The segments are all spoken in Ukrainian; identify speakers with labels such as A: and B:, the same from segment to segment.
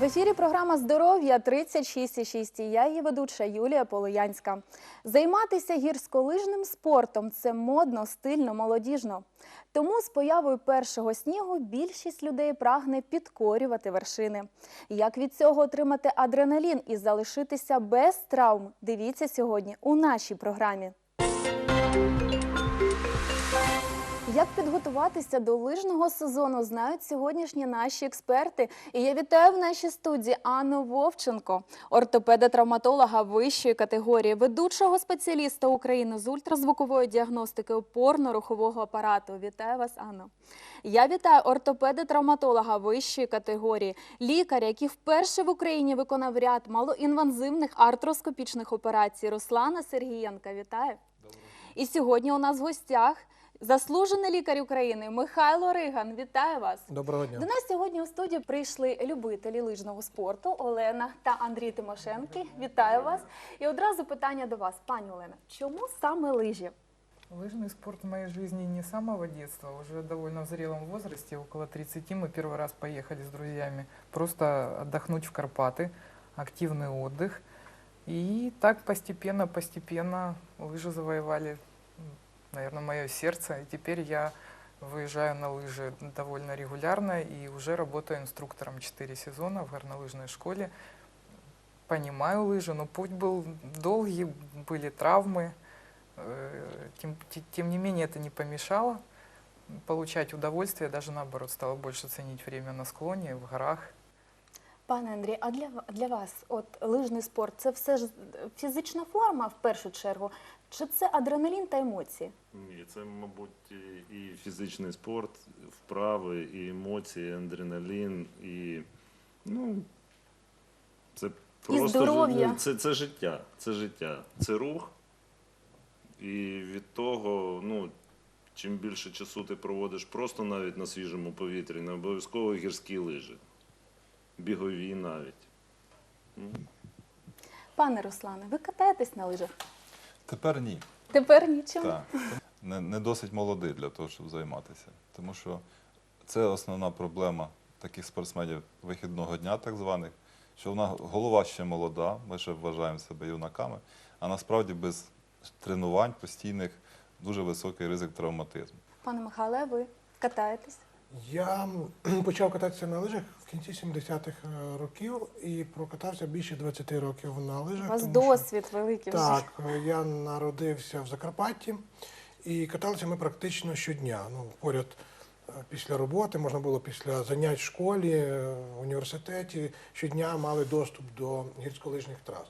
A: В ефірі програма Здоров'я 36,6 і я її ведуча Юлія Полоянська. Займатися гірськолижним спортом це модно, стильно, молодіжно. Тому з появою першого снігу більшість людей прагне підкорювати вершини. Як від цього отримати адреналін і залишитися без травм? Дивіться сьогодні у нашій програмі. Як підготуватися до лижного сезону, знають сьогоднішні наші експерти. І я вітаю в нашій студії Анну Вовченко, ортопеда-травматолога вищої категорії, ведучого спеціаліста України з ультразвукової діагностики опорно-рухового апарату. Вітаю вас, Анно. Я вітаю ортопеда-травматолога вищої категорії, лікаря, який вперше в Україні виконав ряд малоінвазивних артроскопічних операцій. Руслана Сергієнка. Вітаю. І сьогодні у нас в гостях заслужений лікар України Михайло Риган. Вітаю вас.
B: Доброго дня.
A: До нас сьогодні у студію прийшли любителі лижного спорту Олена та Андрій Тимошенки. Вітаю вас. І одразу питання до вас, пані Олена. Чому саме лижі?
B: Лыжный спорт в моей жизни не с самого детства, уже довольно в зрелом возрасте, около 30, мы первый раз поехали с друзьями просто отдохнуть в Карпаты, активный отдых. И так постепенно-постепенно лыжи завоевали, наверное, мое сердце. И теперь я выезжаю на лыжи довольно регулярно и уже работаю инструктором 4 сезона в горнолыжной школе. Понимаю лыжи, но путь был долгий, были травмы. Э, Тем, те- тем не менее, это не помешало получать удовольствие, даже наоборот, стало больше ценить время на склоне, в горах.
A: Пане Андрій, а для, ва- для вас от лижний спорт це все ж фізична форма в першу чергу, чи це адреналін та емоції?
C: Ні, це, мабуть, і- фізичний спорт, вправи, і емоції, і адреналін, і ну, це просто ну, це, це життя. Це життя, це рух. І від того, ну, чим більше часу ти проводиш просто навіть на свіжому повітрі, не обов'язково гірські лижі, бігові навіть. Ну,
A: Пане Руслане, ви катаєтесь на лижах?
D: Тепер ні.
A: Тепер нічим.
D: Так. Не, не досить молодий для того, щоб займатися. Тому що це основна проблема таких спортсменів вихідного дня, так званих, що вона голова ще молода, ми ще вважаємо себе юнаками, а насправді без тренувань постійних дуже високий ризик травматизму.
A: Пане Михайле, ви катаєтесь?
E: Я почав кататися на лижах в кінці 70-х е, років і прокатався більше 20 років на
A: У
E: лижах.
A: вас
E: тому що-
A: досвід великий.
E: Так, е, я народився в Закарпатті і каталися ми практично щодня. Ну, поряд е, після роботи, можна було після занять в школі, в університеті, щодня мали доступ до гірськолижних трас.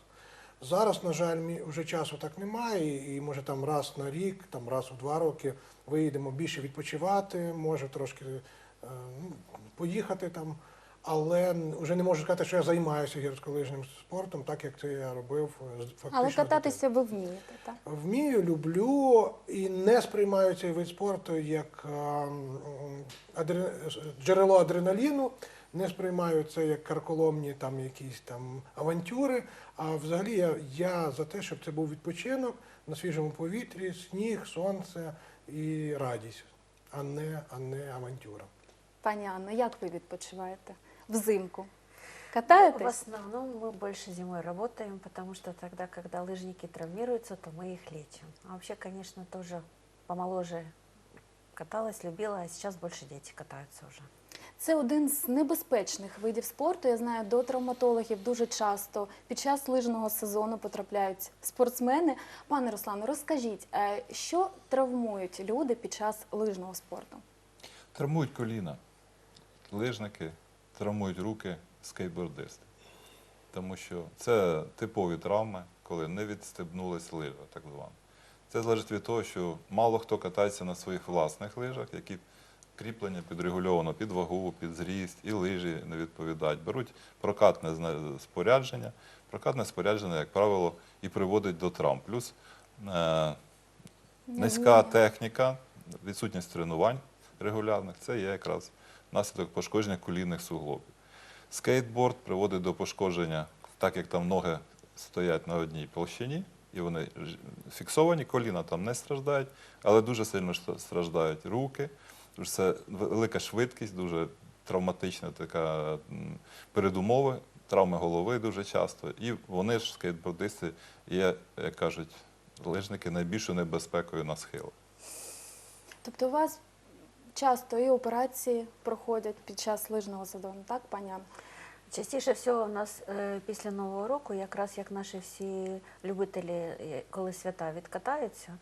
E: Зараз, на жаль, вже часу так немає, і може там раз на рік, там раз у два роки виїдемо більше відпочивати, може трошки е, ну, поїхати там. Але вже не можу сказати, що я займаюся гірськолижним спортом, так як це я робив е, фактично.
A: Але кататися ви вмієте, так?
E: Вмію, люблю і не сприймаю цей вид спорту як е, адре- джерело адреналіну, не сприймаю це як карколомні там якісь там авантюри. А взагалі я, я за те, щоб це був відпочинок на свіжому повітрі, сніг, сонце і радість, а не, а не авантюра.
A: Пані Анно, як ви відпочиваєте взимку?
F: В
A: Катаєтесь?
F: основном мы больше зимой работаем, потому что тогда, когда лыжники травмируются, то мы их лечим. А вообще, конечно, тоже помоложе каталась, любила, а сейчас больше дети катаются уже.
A: Це один з небезпечних видів спорту. Я знаю, до травматологів дуже часто під час лижного сезону потрапляють спортсмени. Пане Руслане, розкажіть, е, що травмують люди під час лижного спорту?
D: Травмують коліна, лижники, травмують руки, скейтбордисти. Тому що це типові травми, коли не відстебнулась лижа, так звана. Це залежить від того, що мало хто катається на своїх власних лижах, які кріплення підрегульовано під вагу, під зріст, і лижі не відповідають. Беруть прокатне спорядження. Прокатне спорядження, як правило, і приводить до травм. Плюс е, низька техніка, відсутність тренувань регулярних це є якраз наслідок пошкодження колінних суглобів. Скейтборд приводить до пошкодження, так як там ноги стоять на одній площині, і вони фіксовані, коліна там не страждають, але дуже сильно страждають руки, тому що це велика швидкість, дуже травматична така м, передумови, травми голови дуже часто. І вони ж скейтбордисти є, як кажуть, лижники найбільшою небезпекою на схилах.
A: Тобто у вас часто і операції проходять під час лижного сезону, так, пані Анна?
F: Частіше всього у нас е, після Нового року, якраз як наші всі любителі, е, коли свята відкатаються,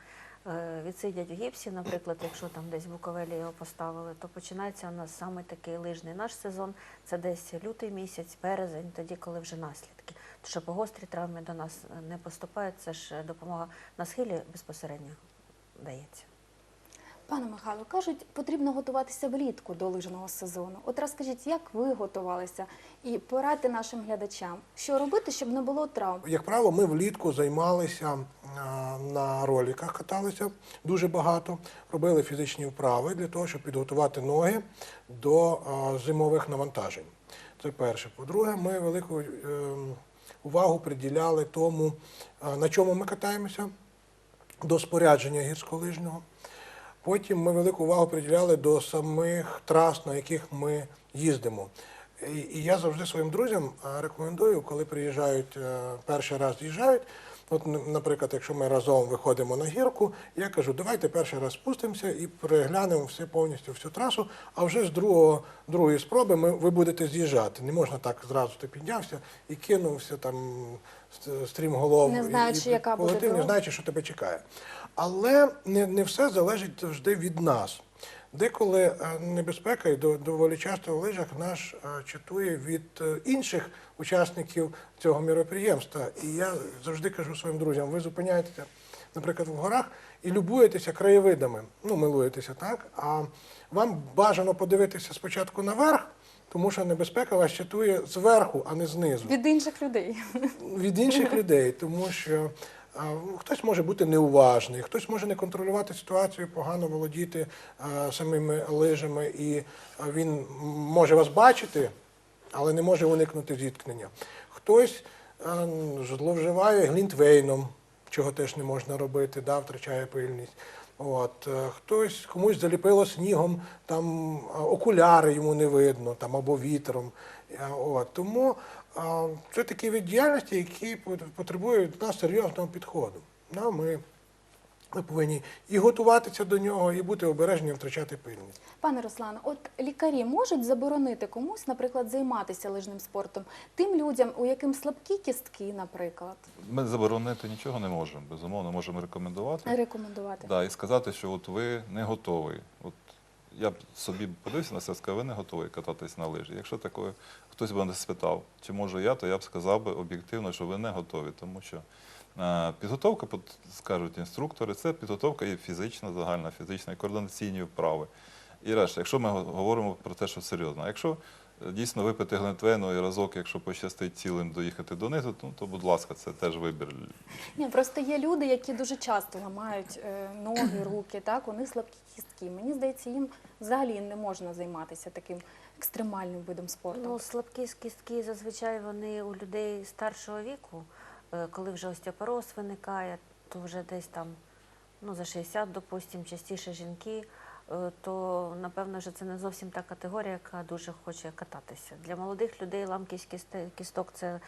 F: відсидять в гіпсі, наприклад, якщо там десь Буковелі його поставили, то починається у нас саме такий лижний наш сезон. Це десь лютий місяць, березень, тоді, коли вже наслідки. Тому що по гострі травми до нас не поступають, це ж е, допомога на схилі безпосередньо дається.
A: Пане Михайло, кажуть, потрібно готуватися влітку до лижного сезону. От розкажіть, як ви готувалися? І порадьте нашим глядачам, що робити, щоб не було травм.
E: Як правило, ми влітку займалися на роліках, каталися дуже багато, робили фізичні вправи для того, щоб підготувати ноги до зимових навантажень. Це перше. По-друге, ми велику ем, увагу приділяли тому, на чому ми катаємося, до спорядження гірськолижного. Потім ми велику увагу приділяли до самих трас, на яких ми їздимо. І, і я завжди своїм друзям рекомендую, коли приїжджають е, перший раз з'їжджають. От, наприклад, якщо ми разом виходимо на гірку, я кажу, давайте перший раз спустимося і переглянемо все повністю всю трасу, а вже з другого, другої спроби ми, ви будете з'їжджати. Не можна так зразу ти піднявся і кинувся там с- стрімголов.
A: Не знаючи,
E: і,
A: яка буде
E: не знаючи, що тебе чекає. Але не, не все залежить завжди від нас. Деколи е, небезпека і до- доволі часто в лижах наш е, чатує від е, інших учасників цього міроприємства. І я завжди кажу своїм друзям: ви зупиняєтеся, наприклад, в горах і любуєтеся краєвидами. Ну, милуєтеся, так? А вам бажано подивитися спочатку наверх, тому що небезпека вас чатує зверху, а не знизу
A: Від інших людей.
E: від інших людей, тому що хтось може бути неуважний, хтось може не контролювати ситуацію, погано володіти самими лижами, і він може вас бачити, але не може уникнути зіткнення. Хтось зловживає глінтвейном, чого теж не можна робити, да, втрачає пильність. От, е, хтось комусь заліпило снігом, там окуляри йому не видно, там або вітром. Е, От, тому це такі вид діяльності, які пот- потребують від нас серйозного підходу. Да, ми, ми повинні і готуватися до нього, і бути обережні, втрачати пильність.
A: Пане Руслане, от лікарі можуть заборонити комусь, наприклад, займатися лижним спортом тим людям, у яким слабкі кістки, наприклад,
D: Ми заборонити нічого не можемо. Безумовно, можемо рекомендувати.
A: рекомендувати.
D: Да, і сказати, що от ви не готовий. От я б собі подивився на це, сказав, ви не готові кататись на лижі. Якщо такое, хтось би не спитав, чи можу я, то я б сказав би об'єктивно, що ви не готові, тому що е, підготовка, скажуть інструктори, це підготовка і фізична, загальна, фізична, і координаційні вправи. І решта, якщо ми говоримо про те, що серйозно. Якщо дійсно випити глинтвейну і разок, якщо пощастить цілим доїхати донизу, ну, то, будь ласка, це теж вибір
A: Ні, просто є люди, які дуже часто ламають е, ноги, руки, так, у них слабкі кістки. Мені здається, їм взагалі не можна займатися таким екстремальним видом спорту.
F: Ну, слабкі кістки зазвичай вони у людей старшого віку, Е, коли вже остеопороз виникає, то вже десь там ну, за 60, допустимо, частіше жінки, е, то напевно що це не зовсім та категорія, яка дуже хоче кататися. Для молодих людей ламкість кісток це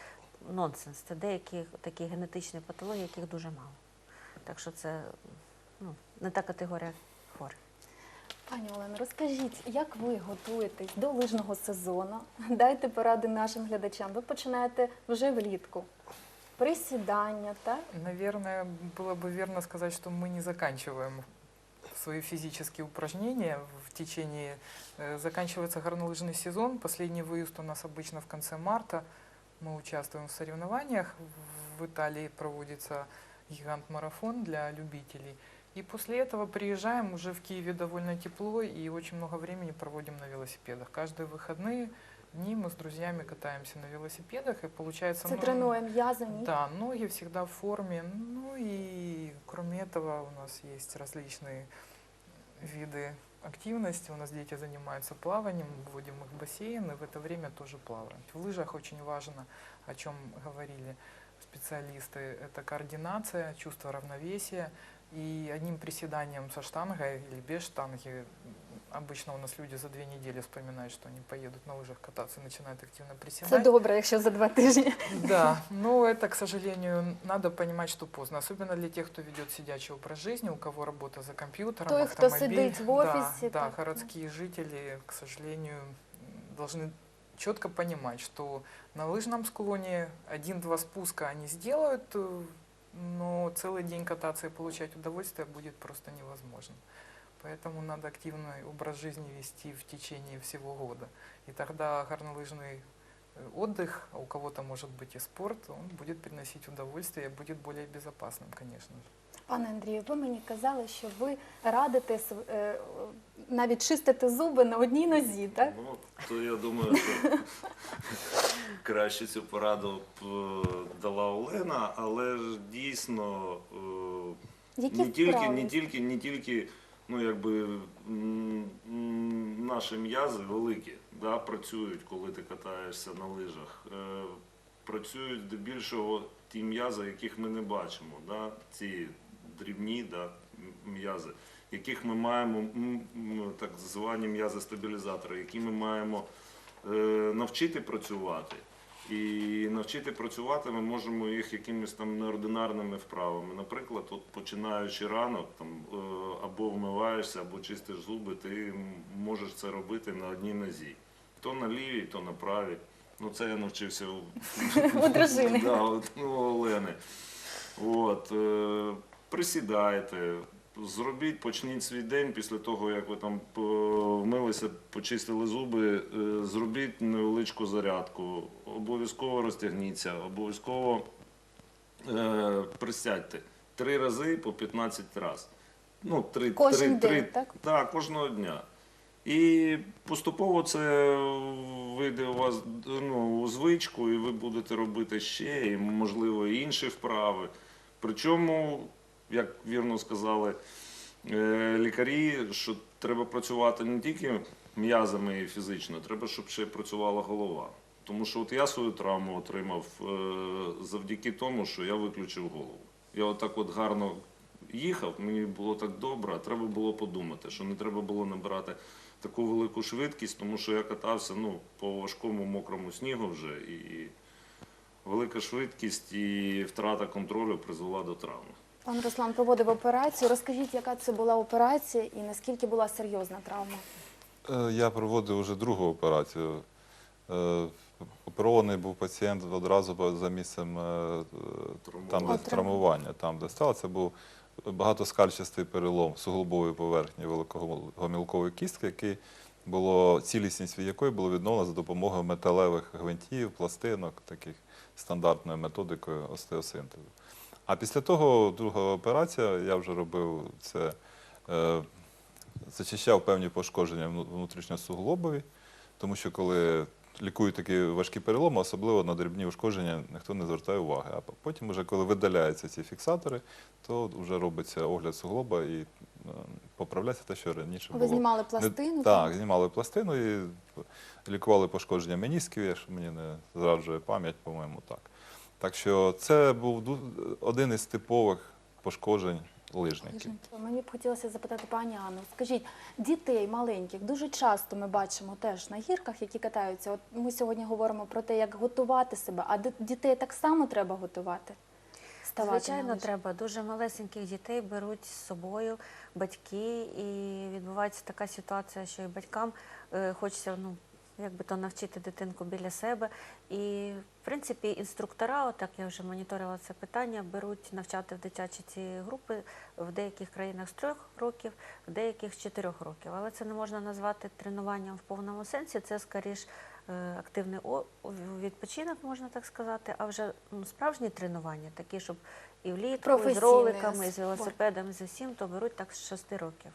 F: нонсенс. Це деякі такі генетичні патології, яких дуже мало. Так що це ну, не та категорія хворих.
A: Пані Олено, розкажіть, як ви готуєтесь до лижного сезону? Дайте поради нашим глядачам. Ви починаєте вже влітку. Присідання, так?
B: Наверное, было бы верно сказать, что мы не заканчиваем свои физические упражнения в течение... э, Заканчивается горнолыжный сезон. Последний выезд у нас обычно в конце марта. Мы участвуем в соревнованиях. В Италии проводится гигант-марафон для любителей. И после этого приезжаем, уже в Киеве довольно тепло, и очень много времени проводим на велосипедах. Каждые выходные дни мы с друзьями катаемся на велосипедах, и получается...
A: Це
B: ну,
A: тренує м'язи, ні?
B: да, ноги всегда в форме. Ну и кроме этого у нас есть различные виды активности. У нас дети занимаются плаванием, мы вводим их в бассейн и в это время тоже плаваем. В лыжах очень важно, о чем говорили специалисты, это координация, чувство равновесия. И одним приседанием со штангой или без штанги обычно у нас люди за две недели вспоминают, что они поедут на лыжах кататься и начинают активно
A: Це
B: приседать.
A: добре, якщо за два тижні.
B: Да, но это, к сожалению, надо понимать, что поздно. Особенно для тех, кто ведет сидячий образ жизни, у кого работа за компьютером,
A: Той, кто сидит в
B: Да,
A: офисе,
B: Да,
A: так,
B: городские жители, к сожалению, должны четко понимать, что на лыжном склоне один-два спуска они сделают, э, но целый день кататься и получать удовольствие будет просто невозможно. Поэтому надо активный образ жизни вести в течение всего года. И тогда горнолыжный э, отдых, а у кого-то может быть и спорт, он будет приносить удовольствие, будет более безопасным, конечно же.
A: Пане Андрію, ви мені казали, що ви радите св- е, навіть чистити зуби на одній нозі, так?
C: Ну, то я думаю, що краще цю пораду б е, дала Олена, але ж дійсно е,
A: Які
C: не тільки,
A: вправи?
C: не тільки, не тільки ну, якби, наші м'язи великі да, працюють, коли ти катаєшся на лижах. Е, Працюють здебільшого ті м'язи, яких ми не бачимо. Да? Ці дрібні да, м'язи, яких ми маємо, так звані м'язи-стабілізатори, які ми маємо е, навчити працювати. І навчити працювати ми можемо їх якимись там неординарними вправами. Наприклад, от починаючи ранок, там е, або вмиваєшся, або чистиш зуби, ти можеш це робити на одній нозі. То на лівій, то на правій. Ну, це я навчився у,
A: У дружини.
C: Да, ну, у Олени. От, е, присідайте, зробіть, почніть свій день після того, як ви там вмилися, почистили зуби, е, зробіть невеличку зарядку, обов'язково розтягніться, обов'язково е, присядьте. Три рази по 15 разів. Ну, три,
A: Кожен
C: три,
A: день,
C: три,
A: так?
C: Так, кожного дня. І поступово це вийде у вас ну, у звичку, і ви будете робити ще, і, можливо, і інші вправи. Причому, як вірно сказали е, лікарі, що треба працювати не тільки м'язами і фізично, треба, щоб ще працювала голова. Тому що от я свою травму отримав е, завдяки тому, що я виключив голову. Я отак от гарно їхав, мені було так добре, а треба було подумати, що не треба було набирати таку велику швидкість, тому що я катався ну, по важкому мокрому снігу вже, і велика швидкість і втрата контролю призвела до травми.
A: Пан Руслан проводив операцію. Розкажіть, яка це була операція і наскільки була серйозна травма?
D: Е, Я проводив вже другу операцію. Е, Оперований був пацієнт одразу за місцем е, там, де
A: Травмування.
D: травмування, там, де стало. Це був багатоскальчастий перелом суглобової поверхні великогомілкової кістки, який було, цілісність від якої було відновлено за допомогою металевих гвинтів, пластинок, таких стандартною методикою остеосинтезу. А після того, друга операція, я вже робив це, е, зачищав певні пошкодження внутрішньосуглобові, тому що коли лікують такі важкі переломи, особливо на дрібні ушкодження, ніхто не звертає уваги. А потім, вже, коли видаляються ці фіксатори, то вже робиться огляд суглоба і е, поправляється те, що раніше
A: Ви
D: було.
A: знімали
D: Не-
A: пластину?
D: Так, знімали пластину і лікували пошкодження менісків, якщо мені не зраджує пам'ять, по-моєму, так. Так що це був один із типових пошкоджень лижників.
A: Мені б хотілося запитати пані Анну. Скажіть, дітей маленьких дуже часто ми бачимо теж на гірках, які катаються. От ми сьогодні говоримо про те, як готувати себе, а дітей так само треба готувати. Ставати
F: Звичайно, треба. Дуже малесеньких дітей беруть з собою батьки, і відбувається така ситуація, що і батькам е, хочеться ну, як би то навчити дитинку біля себе. І, в принципі, інструктора, отак я вже моніторила це питання, беруть навчати в дитячі ці групи в деяких країнах з трьох років, в деяких з чотирьох років. Але це не можна назвати тренуванням в повному сенсі. Це скоріш е, активний відпочинок, можна так сказати, а вже ну, справжні тренування, такі, щоб і влітку, і з роликами, і з
A: спорт.
F: велосипедами, з усім, то беруть так з 6 років.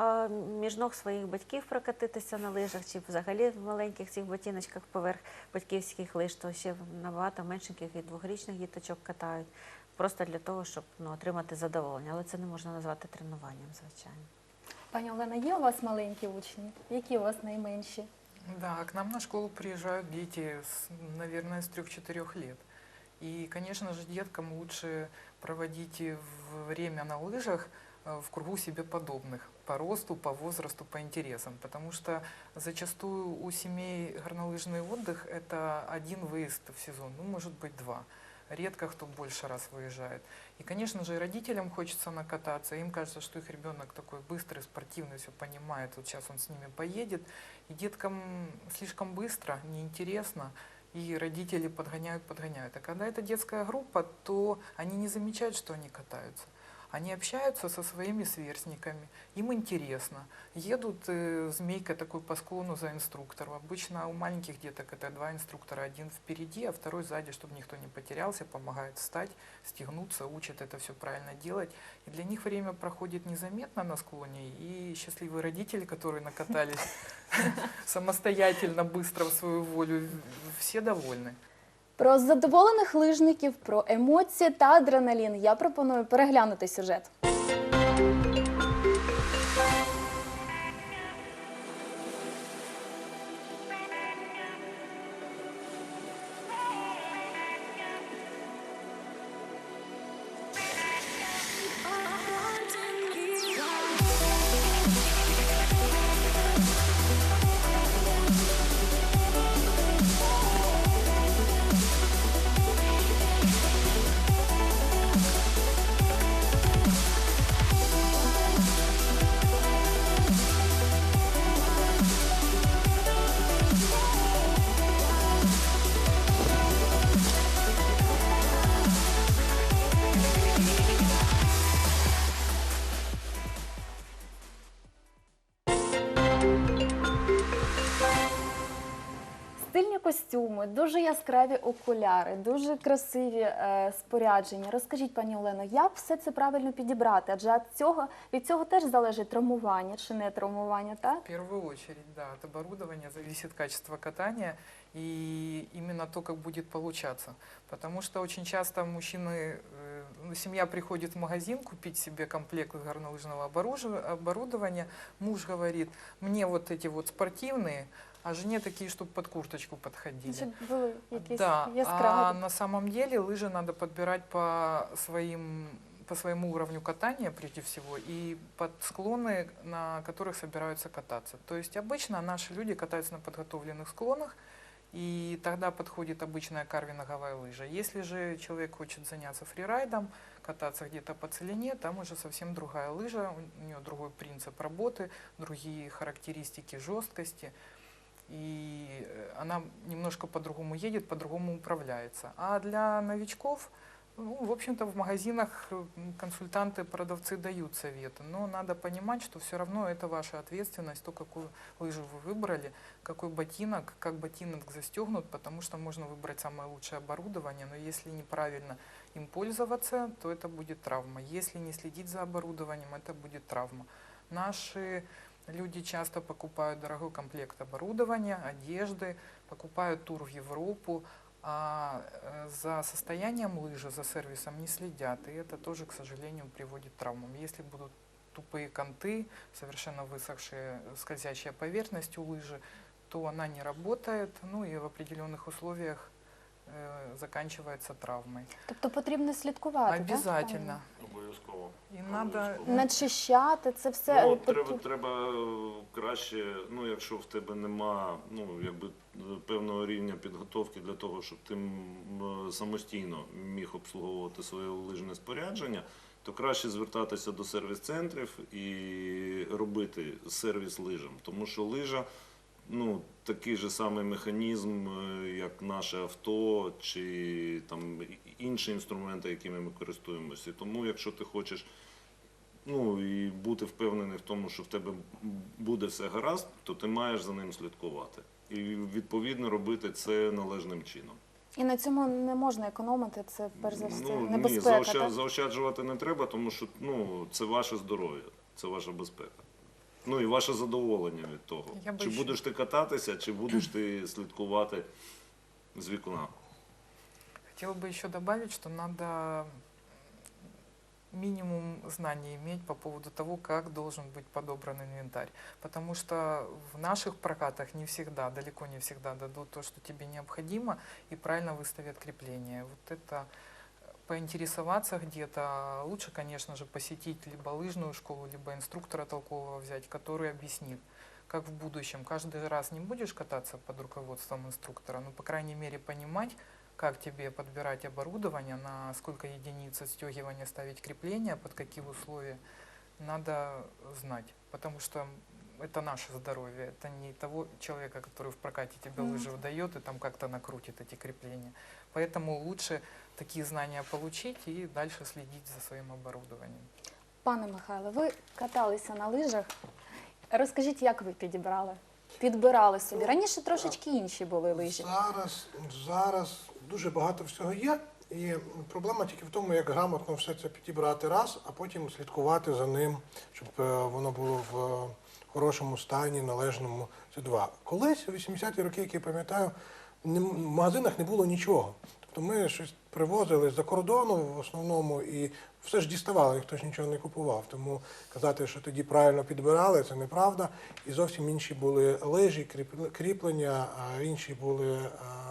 F: А між ног своїх батьків прокатитися на лижах чи взагалі в маленьких цих ботиночках поверх батьківських лиж, то ще набагато меншеньких і двохрічних діточок катають. Просто для того, щоб ну, отримати задоволення. Але це не можна назвати тренуванням, звичайно.
A: Пані Олена, є у вас маленькі учні? Які у вас найменші?
B: Да, к нам на школу приезжают дети, с, наверное, с 3-4 лет. И, конечно же, деткам лучше проводить и время на лыжах э, в кругу себе подобных по росту, по возрасту, по интересам. Потому что зачастую у семей горнолыжный отдых – это один выезд в сезон, ну, может быть, два. Редко кто больше раз выезжает. И, конечно же, родителям хочется накататься. Им кажется, что их ребенок такой быстрый, спортивный, все понимает. Вот сейчас он с ними поедет. И деткам слишком быстро, неинтересно. И родители подгоняют, подгоняют. А когда это детская группа, то они не замечают, что они катаются. Они общаются со своими сверстниками, им интересно. Едут э, змейкой такой по склону за инструктором. Обычно у маленьких деток это два инструктора, один впереди, а второй сзади, чтобы никто не потерялся, помогает встать, стегнуться, учат это все правильно делать. И для них время проходит незаметно на склоне, и счастливые родители, которые накатались самостоятельно, быстро в свою волю, все довольны.
A: Про задоволених лижників, про емоції та адреналін я пропоную переглянути сюжет. костюми, дуже яскраві окуляри, дуже красиві е, спорядження. Розкажіть, пані Олено, як все це правильно підібрати? Адже від цього, від цього теж залежить травмування чи не травмування, так?
B: В первую очередь, да, от оборудования зависит качество катания и именно то, как будет получаться. Потому что очень часто мужчины, э, ну, семья приходит в магазин купить себе комплект горнолыжного оборужи- оборудования, муж говорит, мне вот эти вот спортивные, а жене такие, чтобы под курточку подходили.
A: Щоб були якісь
B: Да, а
A: яскраві.
B: на самом деле лыжи надо подбирать по своим по своему уровню катания прежде всего и под склоны, на которых собираются кататься. То есть обычно наши люди катаются на подготовленных склонах, и тогда подходит обычная карвинговая лыжа. Если же человек хочет заняться фрирайдом, кататься где-то по целине, там уже совсем другая лыжа, у нее другой принцип работы, другие характеристики жесткости и э, она немножко по-другому едет, по-другому управляется. А для новичков, ну, в общем-то, в магазинах э, м, консультанты, продавцы дают советы, но надо понимать, что все равно это ваша ответственность, то, какую лыжу вы выбрали, какой ботинок, как ботинок застегнут, потому что можно выбрать самое лучшее оборудование, но если неправильно им пользоваться, то это будет травма. Если не следить за оборудованием, это будет травма. Наши Люди часто покупают дорогой комплект оборудования, одежды, покупают тур в Европу, а э, за состоянием лыжи, за сервисом не следят. И это тоже, к сожалению, приводит к травмам. Если будут тупые конты, совершенно высохшие скользящая поверхность у лыжи, то она не работает, ну и в определенных условиях э, заканчивается травмой.
A: Тобто потрібно слідкувати. так,
B: Обязательно.
C: Обов'язково.
B: Надо
A: правильно? Начищати це все.
C: Ну, треба, треба е, краще, ну якщо в тебе нема ну, якби, е, певного рівня підготовки для того, щоб ти самостійно міг обслуговувати своє лижне спорядження, то краще звертатися до сервіс-центрів і робити сервіс лижам. Тому що лижа ну, такий же самий механізм, е, як наше авто чи там інші інструменти, якими ми користуємося. Тому, якщо ти хочеш ну і бути впевнений в тому, що в тебе буде все гаразд, то ти маєш за ним слідкувати. І відповідно робити це належним чином.
A: І на цьому не можна економити. Це перш за все
C: ну, ні,
A: небезпека.
C: заоща-
A: так?
C: заощаджувати не треба, тому що ну, це ваше здоров'я, це ваша безпека. Ну і ваше задоволення від того.
B: Я
C: чи
B: ще-
C: будеш ти кататися, чи будеш ти слідкувати з вікна.
B: Хотела бы еще добавить, что надо минимум знаний иметь по поводу того, как должен быть подобран инвентарь. Потому что в наших прокатах не всегда, далеко не всегда дадут то, что тебе необходимо, и правильно выставят крепление. Вот это поинтересоваться где-то, лучше, конечно же, посетить либо лыжную школу, либо инструктора толкового взять, который объяснит, как в будущем. Каждый раз не будешь кататься под руководством инструктора, но, по крайней мере, понимать, как тебе подбирать оборудование, на сколько единиц отстегивания ставить крепления, под какие условия, надо знать. Потому что это наше здоровье, это не того человека, который в прокате тебе
A: Мгм.
B: лыжи выдает и там как-то накрутит эти крепления. Поэтому лучше такие знания получить и дальше следить за своим оборудованием.
A: Пане Михайло, ви каталися на лижах. Розкажіть, як ви підібрали? Підбирали собі. Раніше трошечки інші були лижі.
E: Зараз, зараз дуже багато всього є. І проблема тільки в тому, як грамотно все це підібрати раз, а потім слідкувати за ним, щоб е, воно було в хорошому стані, належному. Це два. Колись, у 80-ті роки, які я пам'ятаю, в магазинах не було нічого. Тобто ми щось привозили з-за кордону в основному і все ж діставали, ніхто ж нічого не купував. Тому казати, що тоді правильно підбирали, це неправда. І зовсім інші були лижі, кріп- кріплення, а інші були а,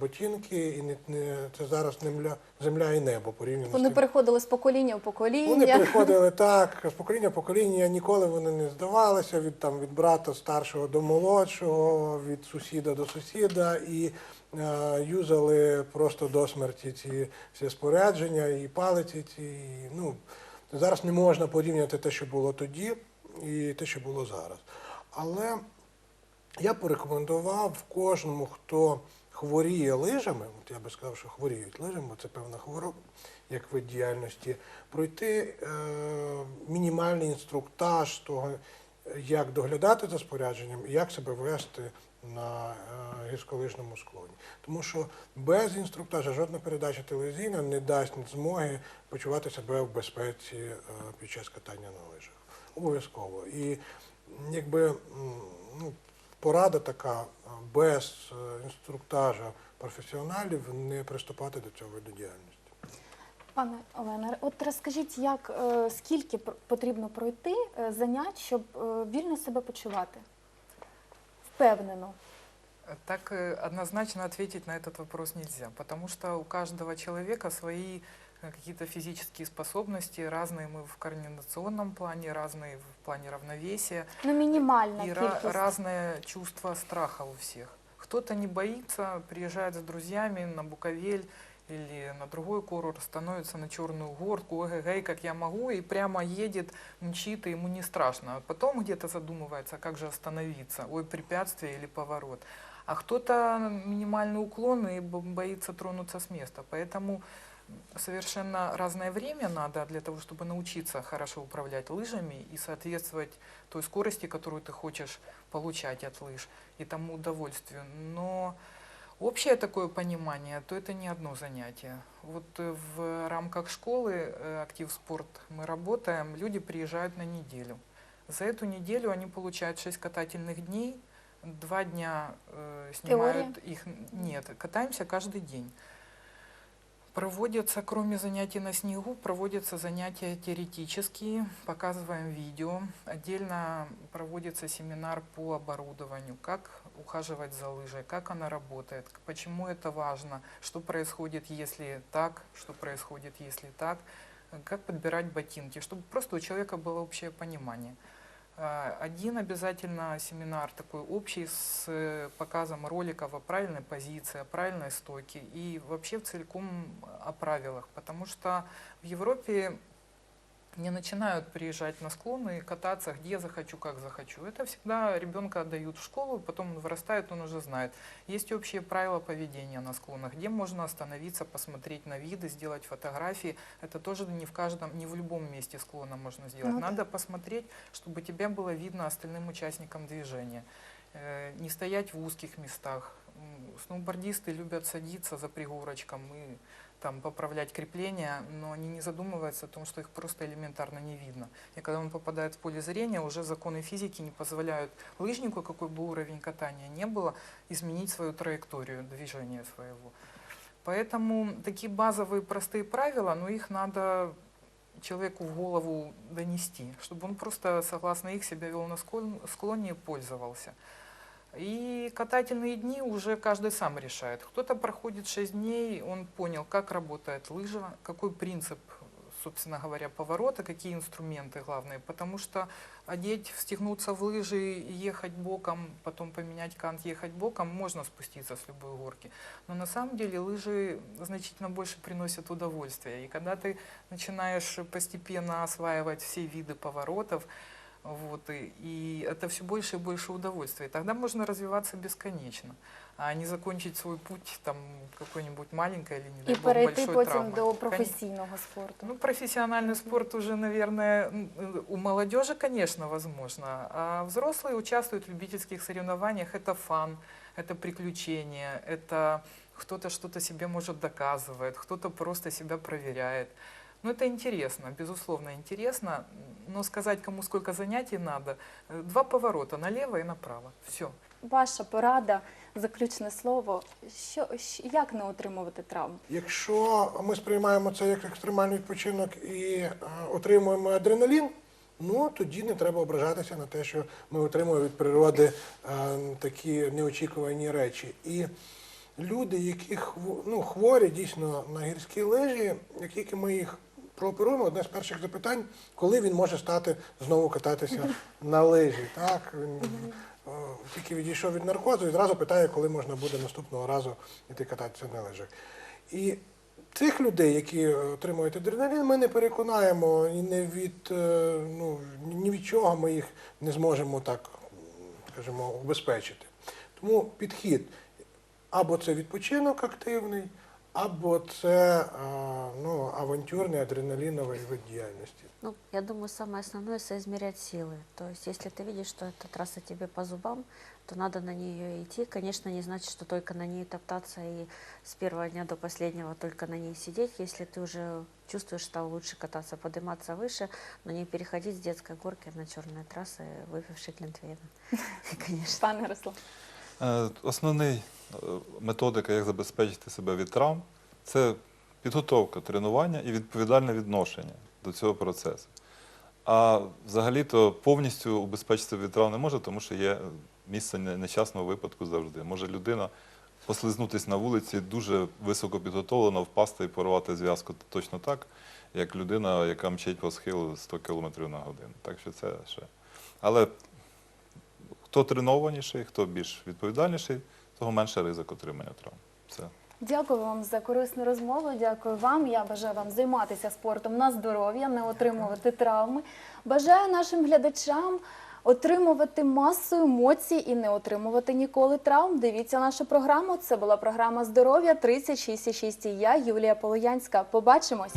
E: ботинки, і не, не, це зараз земля, земля і небо порівняно з
A: Вони
E: тим.
A: переходили з покоління в покоління.
E: Вони приходили так, з покоління в покоління, ніколи вони не здавалися від, там, від брата старшого до молодшого, від сусіда до сусіда, і е, юзали просто до смерті ці всі спорядження, і палиці ці. І, ну, зараз не можна порівняти те, що було тоді, і те, що було зараз. Але я порекомендував кожному, хто хворіє лижами, от я би сказав, що хворіють лижами, бо це певна хвороба, як вид діяльності, пройти е, мінімальний інструктаж того, як доглядати за спорядженням і як себе вести на е, гірськолижному склоні. Тому що без інструктажа жодна передача телевізійна не дасть змоги почувати себе в безпеці е, під час катання на лижах. Обов'язково. І якби ну, порада така е, без е, інструктажа професіоналів не приступати до цього виду діяльності.
A: Пане Олена, от розкажіть, як е, скільки пр- потрібно пройти е, занять, щоб е, вільно себе почувати? Впевнено.
B: Так э, однозначно ответить на этот вопрос нельзя, потому что у каждого человека свои э, какие-то физические способности, разные мы в координационном плане, разные в плане равновесия,
A: Ну, мінімальна
B: и ра-
A: кількість.
B: разное чувство страха у всех. Кто-то не боится, приезжает с друзьями на Буковель или на другой курорт, становится на черную горку, ой как я могу, и прямо едет, мчит, и ему не страшно. А потом где-то задумывается, как же остановиться, ой, препятствие или поворот. А кто-то минимальный уклон и бо- боится тронуться с места. Поэтому совершенно разное время надо для того, чтобы научиться хорошо управлять лыжами и соответствовать той скорости, которую ты хочешь получать от лыж и тому удовольствию. Но общее такое понимание, то это не одно занятие. Вот э, в рамках школы э, «Актив Спорт» мы работаем, люди приезжают на неделю. За эту неделю они получают 6 катательных дней, два дня э, снимают их. Нет, катаемся каждый день. Проводятся, кроме занятий на снегу, проводятся занятия теоретические, показываем видео. Отдельно проводится семинар по оборудованию, как ухаживать за лыжей, как она работает, к- почему это важно, что происходит, если так, что происходит, если так, э, как подбирать ботинки, чтобы просто у человека было общее понимание. Один обязательно семинар такой общий с э, показом роликов о правильной позиции, о правильной стойке и вообще целиком о правилах. Потому что в Европе не начинают приезжать на склоны и кататься где захочу, как захочу. Это всегда ребенка отдают в школу, потом он вырастает, он уже знает. Есть общие правила поведения на склонах, где можно остановиться, посмотреть на виды, сделать фотографии. Это тоже не в каждом, не в любом месте склона можно сделать.
A: Ну да.
B: Надо посмотреть, чтобы тебя было видно остальным участникам движения. Э, Не стоять в узких местах. Сноубордисты любят садиться за пригорочком и там поправлять крепления, но они не задумываются о том, что их просто элементарно не видно. И когда он попадает в поле зрения, уже законы физики не позволяют лыжнику, какой бы уровень катания не было, изменить свою траекторию движения своего. Поэтому такие базовые простые правила, но их надо человеку в голову донести, чтобы он просто согласно их себя вел на склон- склоне и пользовался. И катательные дни уже каждый сам решает. Кто-то проходит 6 дней, он понял, как работает лыжа, какой принцип, собственно говоря, поворота, какие инструменты главные. Потому что одеть, встегнуться в лыжи ехать боком, потом поменять кант, ехать боком, можно спуститься с любой горки. Но на самом деле лыжи значительно больше приносят удовольствия. И когда ты начинаешь постепенно осваивать все виды поворотов, вот, и, и это все больше и больше удовольствия. И тогда можно развиваться бесконечно, а не закончить свой путь там какой-нибудь маленькой или, не
A: І
B: дай бог,
A: перейти
B: большой
A: потім
B: травмой.
A: до
B: Кон-
A: професійного спорту.
B: ну, профессиональный спорт уже, наверное, м, э, у молодежи, конечно, возможно. А взрослые участвуют в любительских соревнованиях. Это фан, это приключения, это кто-то что-то себе, может, доказывает, кто-то просто себя проверяет. Ну, это интересно, безусловно, интересно. Но сказать, кому сколько занятий надо, э, два поворота, налево и направо. Все.
A: Ваша порада, заключне слово. Що, щ- як не отримувати травм?
E: Якщо ми сприймаємо це як екстремальний відпочинок і е, отримуємо адреналін, ну тоді не треба ображатися на те, що ми отримуємо від природи е, такі неочікувані речі. І люди, які хво- ну, хворі дійсно на гірські лижі, як тільки ми їх прооперуємо, одне з перших запитань, коли він може стати знову кататися на лижі. Так? Він, тільки відійшов від наркозу і одразу питає, коли можна буде наступного разу йти кататися на лижах. І цих людей, які отримують адреналін, ми не переконаємо і не від, е, ну, ні від чого ми їх не зможемо так, скажімо, убезпечити. Тому підхід або це відпочинок активний, або це е, ну, авантюрний адреналіновий вид діяльності.
F: Ну, я думаю, самое основное соизмерять силы. То есть, если ты видишь, что эта трасса тебе по зубам, то надо на нее идти. Конечно, не значит, что только на ней топтаться и с первого дня до последнего только на ней сидеть. Если ты уже чувствуешь, что лучше кататься, подниматься выше, но не переходить с детской горки на черные трассы, выпивший Глинтвейна. Конечно.
A: Пане Руслан.
D: Е, Основний е, методика, як забезпечити себе від травм, це підготовка, тренування і відповідальне відношення до цього процесу. А взагалі-то повністю убезпечити від травм не може, тому що є місце нещасного випадку завжди. Може людина послизнутися на вулиці, дуже високо підготовлена, впасти і порвати зв'язку точно так, як людина, яка мчить по схилу 100 км на годину. Так що це ще. Але хто тренованіший, хто більш відповідальніший, того менше ризик отримання травм. Все.
A: Дякую вам за корисну розмову. Дякую вам. Я бажаю вам займатися спортом на здоров'я, не отримувати травми. Бажаю нашим глядачам отримувати масу емоцій і не отримувати ніколи травм. Дивіться нашу програму. Це була програма здоров'я 36,6. І я Юлія Полоянська. Побачимось.